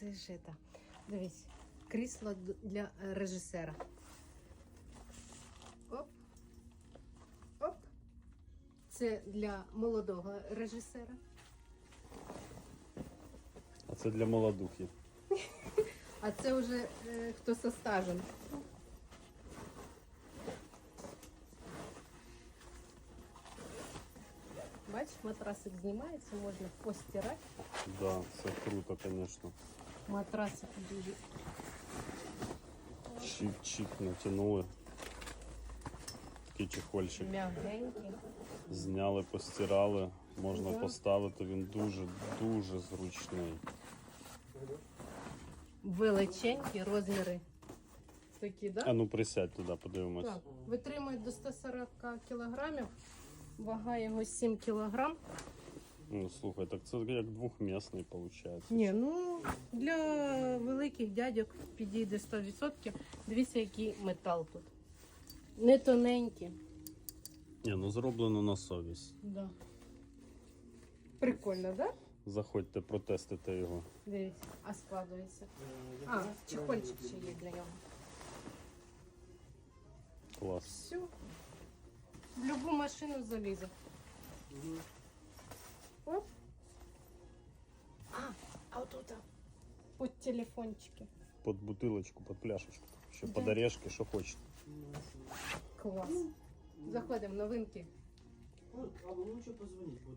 Це ж это. Дивись, крісло для е, режисера. Оп. Оп. Це для молодого режисера. А це для молодухів. А це вже е, хто со стажем. Бачиш, матрасик знімається, можна постирати. Да, це круто, звісно. Матрасик дуже Чик-чик натягнули. Такий чехольчик. м'ягенький. Зняли, постирали. Можна Да. поставити, він дуже-дуже зручний. Величенькі розміри. Такі, да? А ну присядь туди, подивимось. Так, витримує до 140 кілограмів. Вага його 7 кілограм. Ну слухай, так це як двохмісний виходить. Ні, ну для великих дядьок підійде 100%. Дивіться, який метал тут. Не тоненький. Ні, ну зроблено на совість. Да. Прикольно, да? Заходьте, протестите його. Дивіться, а складується. А, чехольчик ще є для нього. Клас. Все. В любу машину залізе. Под телефончики. Под бутылочку, под пляшечку. Ще Да. под орешки, що хочете. Клас. Заходимо, новинки. А, ну лучше позвонить.